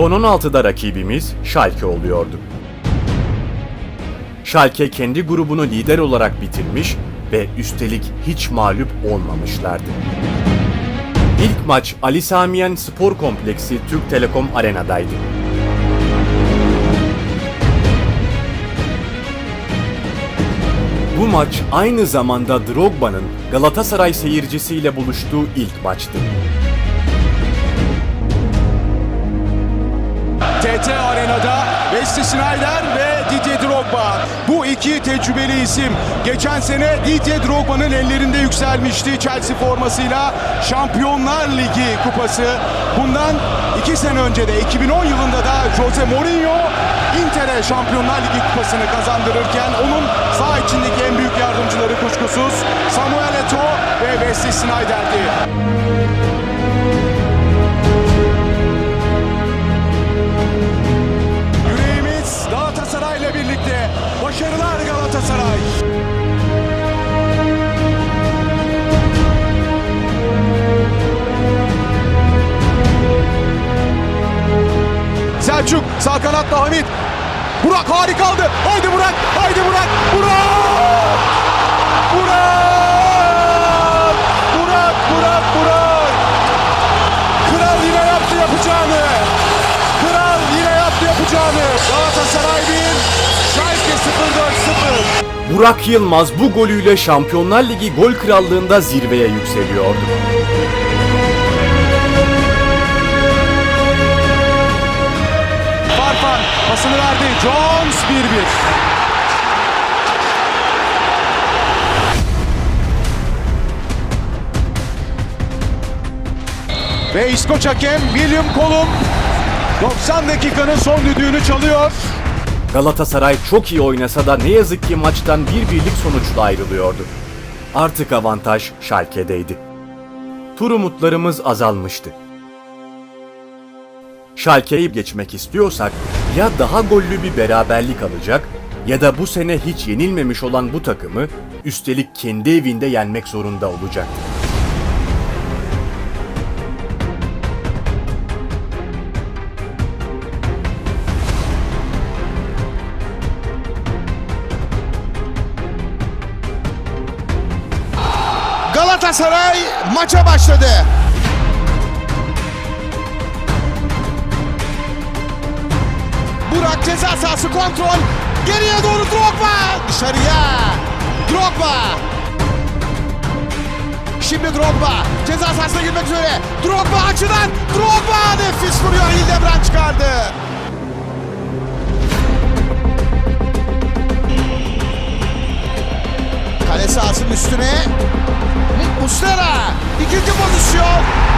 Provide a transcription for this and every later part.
Son 16'da rakibimiz Schalke oluyordu. Schalke kendi grubunu lider olarak bitirmiş ve üstelik hiç mağlup olmamışlardı. İlk maç Ali Samiyen Spor Kompleksi Türk Telekom Arena'daydı. Bu maç aynı zamanda Drogba'nın Galatasaray seyircisiyle buluştuğu ilk maçtı. TT Arena'da Wesley Sneijder ve Didier Drogba. Bu iki tecrübeli isim geçen sene Didier Drogba'nın ellerinde yükselmişti Chelsea formasıyla Şampiyonlar Ligi kupası. Bundan iki sene önce de 2010 yılında da Jose Mourinho Inter'e Şampiyonlar Ligi kupasını kazandırırken onun sağ içindeki en büyük yardımcıları kuşkusuz Samuel Eto'o ve Wesley Sneijder'di. Selçuk sağ kanatta Hamit. Burak harika aldı. Haydi Burak. Haydi Burak. Burak. Burak. Burak. Burak. Burak. Kral yine yaptı yapacağını. Kral yine yaptı yapacağını. Galatasaray 1, Schalke 0-4-0. Burak Yılmaz bu golüyle Şampiyonlar Ligi gol krallığında zirveye yükseliyordu. Pasını verdi. Jones 1-1. Ve İskoç hakem William Colum 90 dakikanın son düdüğünü çalıyor. Galatasaray çok iyi oynasa da ne yazık ki maçtan bir birlik sonuçla ayrılıyordu. Artık avantaj Schalke'deydi. Tur umutlarımız azalmıştı. Schalke'yi geçmek istiyorsak ya daha gollü bir beraberlik alacak ya da bu sene hiç yenilmemiş olan bu takımı üstelik kendi evinde yenmek zorunda olacaktı. Galatasaray maça başladı. Burak ceza sahası kontrol. Geriye doğru Drogba. Dışarıya. Drogba. Şimdi Drogba. Ceza sahasına girmek üzere. Drogba açıdan. Drogba nefis vuruyor. Hildebrand çıkardı. Kale sahasının üstüne. Muslera. ikinci pozisyon.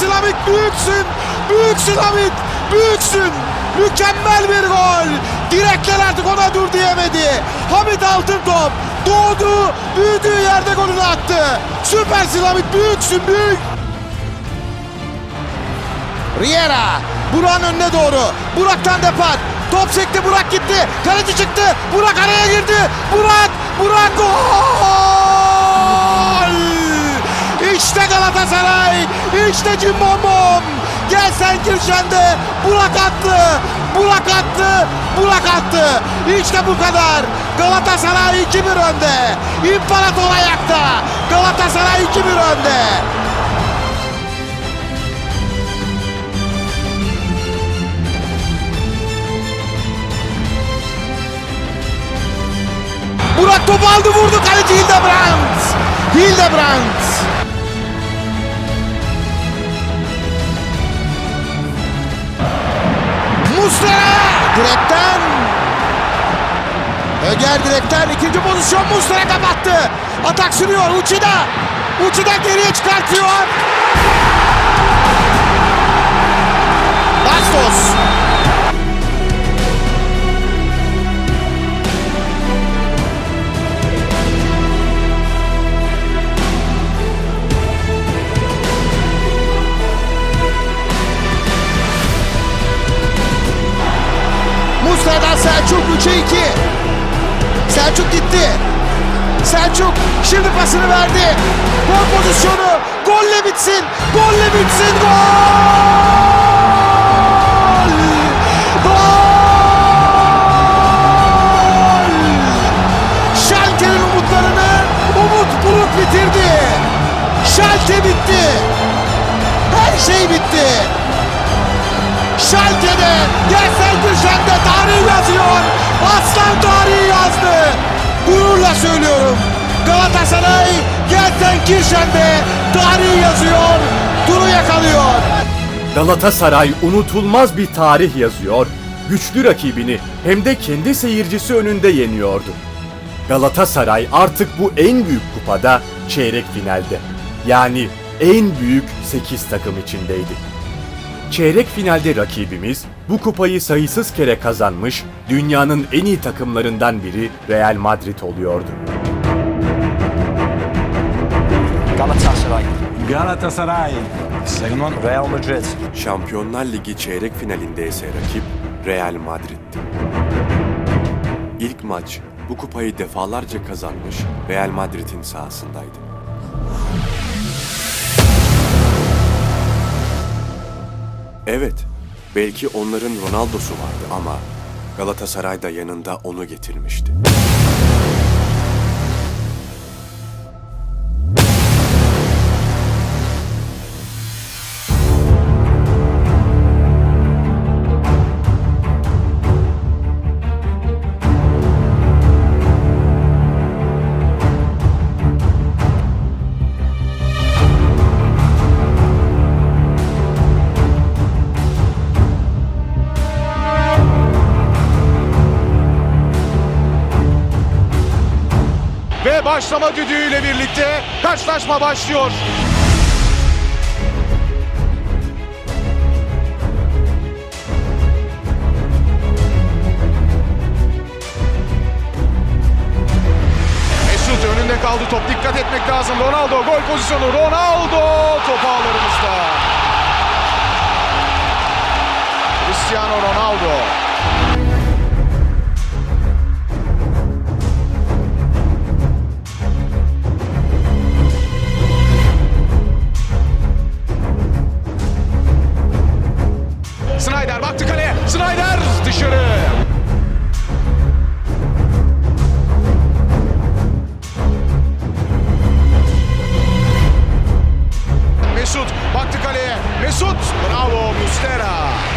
Süpersin Hamit, büyüksün. Büyüksün Hamit, büyüksün. Mükemmel bir gol. Direkler artık ona dur diyemedi. Hamit altın top. Doğdu, büyüdüğü yerde golünü attı. Süpersin Hamit, büyüksün, büyük. Riera. Burak'ın önüne doğru. Burak'tan depar. Top sekti Burak gitti. Kaleci çıktı. Burak araya girdi. Burak. Burak gol. İşte Galatasaray. İşte Cimbombo. Gel sen Kirşen'de. Burak attı. Burak attı. Burak attı. İşte bu kadar. Galatasaray 2-1 önde. İmparator ayakta. Galatasaray 2-1 önde. Burak topu aldı vurdu kaleci Hildebrand. Hildebrand. Muslera direkten. Öger direkten ikinci pozisyon Muslera kapattı. Atak sürüyor Uçida. Uçida geriye çıkartıyor. Bastos. Mustafa'dan Selçuk 3'e 2. Selçuk gitti. Selçuk şimdi pasını verdi. Gol pozisyonu. Golle bitsin. Golle bitsin. Gol! Gol! Schalke'nin umutlarını Umut Bulut bitirdi. Schalke bitti. Her şey bitti. Schalke'de Gelsenkirchen'de tarih yazıyor. Aslan tarihi yazdı. Gururla söylüyorum. Galatasaray Gelsenkirchen'de tarih yazıyor. Turu yakalıyor. Galatasaray unutulmaz bir tarih yazıyor, güçlü rakibini hem de kendi seyircisi önünde yeniyordu. Galatasaray artık bu en büyük kupada çeyrek finalde. Yani en büyük 8 takım içindeydi. Çeyrek finalde rakibimiz bu kupayı sayısız kere kazanmış dünyanın en iyi takımlarından biri Real Madrid oluyordu. Galatasaray, Galatasaray. Sayın Real Madrid, Şampiyonlar Ligi çeyrek finalinde ise rakip Real Madrid'ti. İlk maç bu kupayı defalarca kazanmış Real Madrid'in sahasındaydı. Evet, belki onların Ronaldo'su vardı ama Galatasaray da yanında onu getirmişti. Başlama düdüğüyle birlikte karşılaşma başlıyor. Mesut önünde kaldı top dikkat etmek lazım. Ronaldo gol pozisyonu. Ronaldo top ağlarımızda. Cristiano Ronaldo. Baktı kaleye. Snyder dışarı. Mesut baktı kaleye. Mesut bravo Mustera.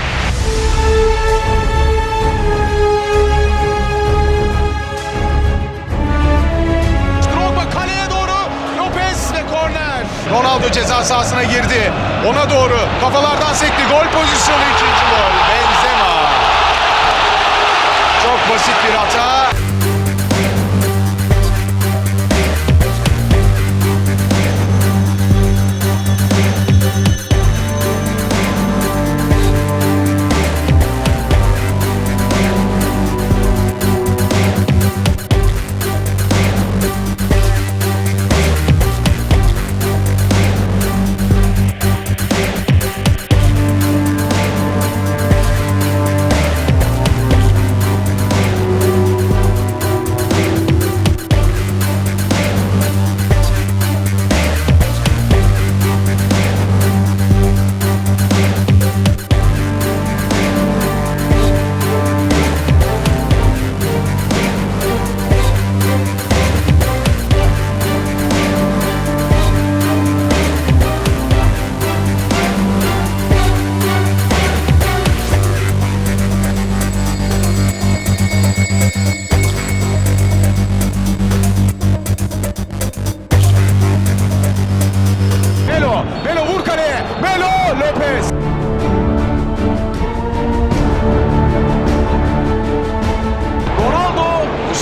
Ronaldo ceza sahasına girdi. Ona doğru kafalardan sekti. Gol pozisyonu ikinci gol. Benzema. Çok basit bir hata.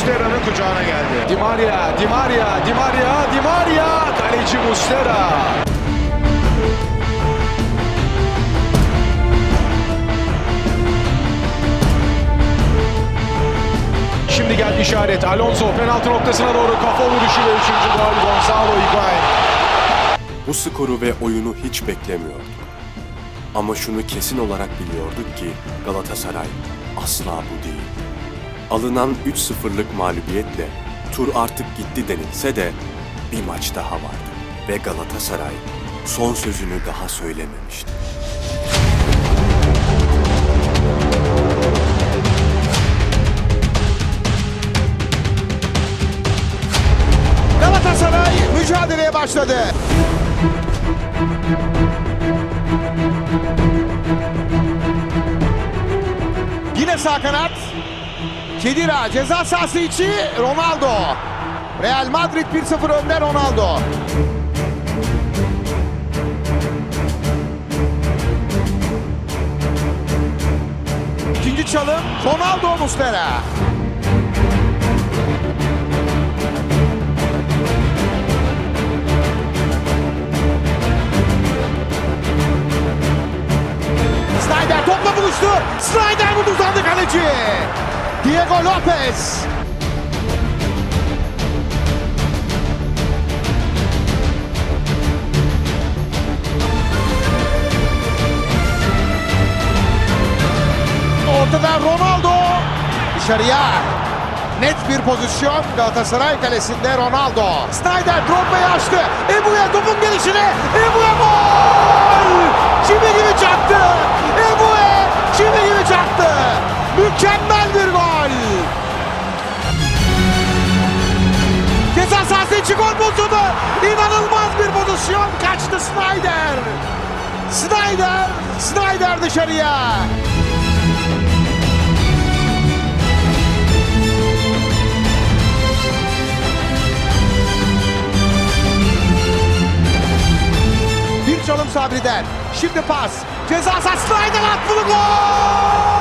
Muslera'nın kucağına geldi. Di Maria, Di Maria, Di Maria, Di Maria, kaleci Muslera. Şimdi geldi işaret. Alonso penaltı noktasına doğru kafa vuruşu ve üçüncü gol Gonzalo Higuain. Bu skoru ve oyunu hiç beklemiyorduk. Ama şunu kesin olarak biliyorduk ki Galatasaray asla bu değil. Alınan 3-0'lık mağlubiyetle tur artık gitti denilse de bir maç daha vardı ve Galatasaray son sözünü daha söylememişti. Galatasaray mücadeleye başladı. Yine sağ kanat. Kedira ceza sahası içi Ronaldo. Real Madrid 1-0 önde Ronaldo. İkinci çalım Ronaldo Muslera. Snyder topla buluştu. Snyder vurdu uzandı kaleci. Diego Lopez. Ortada Ronaldo. Dışarıya. Net bir pozisyon Galatasaray kalesinde Ronaldo. Snyder Drogba'yı açtı. Ebu'ya topun gelişine. Ebu'ya gol! Çivi gibi çaktı. Ebu'ya çivi gibi çaktı. Mükemmel bir gol. Pozisyonu. İnanılmaz bir pozisyon. Kaçtı Snyder. Snyder. Snyder dışarıya. Bir çalım Sabri'den. Şimdi pas. Ceza Snyder attı gol!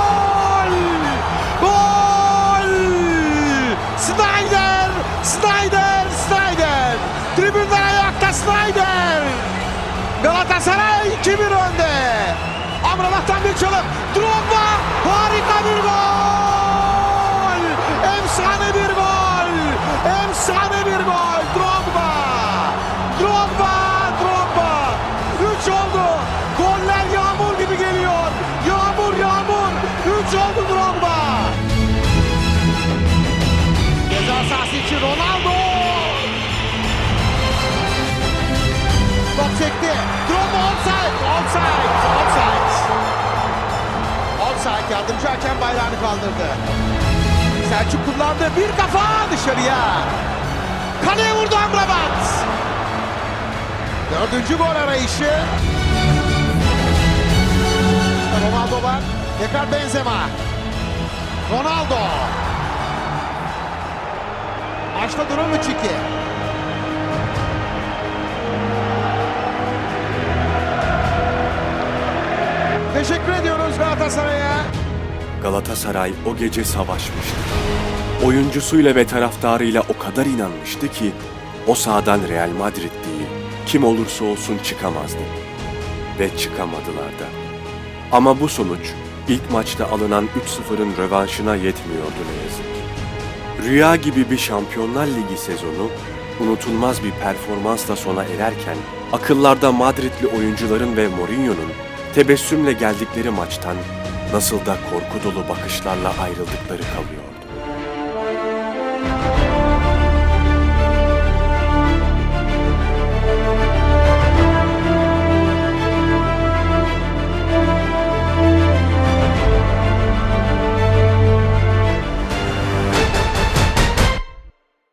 Bir çalım. Drogba harika bir gol! Efsane bir gol! Efsane Yardımcı hakem bayrağını kaldırdı. Selçuk kullandı. Bir kafa dışarıya. Kaleye vurdu Amrabat. Dördüncü gol arayışı. Ronaldo var. Tekrar Benzema. Ronaldo. Maçta durum 3-2. Teşekkür ediyoruz Galatasaray'a. Galatasaray o gece savaşmıştı. Oyuncusuyla ve taraftarıyla o kadar inanmıştı ki o sahadan Real Madrid değil, kim olursa olsun çıkamazdı. Ve çıkamadılar da. Ama bu sonuç ilk maçta alınan 3-0'ın rövanşına yetmiyordu ne yazık. Rüya gibi bir Şampiyonlar Ligi sezonu unutulmaz bir performansla sona ererken akıllarda Madridli oyuncuların ve Mourinho'nun tebessümle geldikleri maçtan nasıl da korku dolu bakışlarla ayrıldıkları kalıyordu.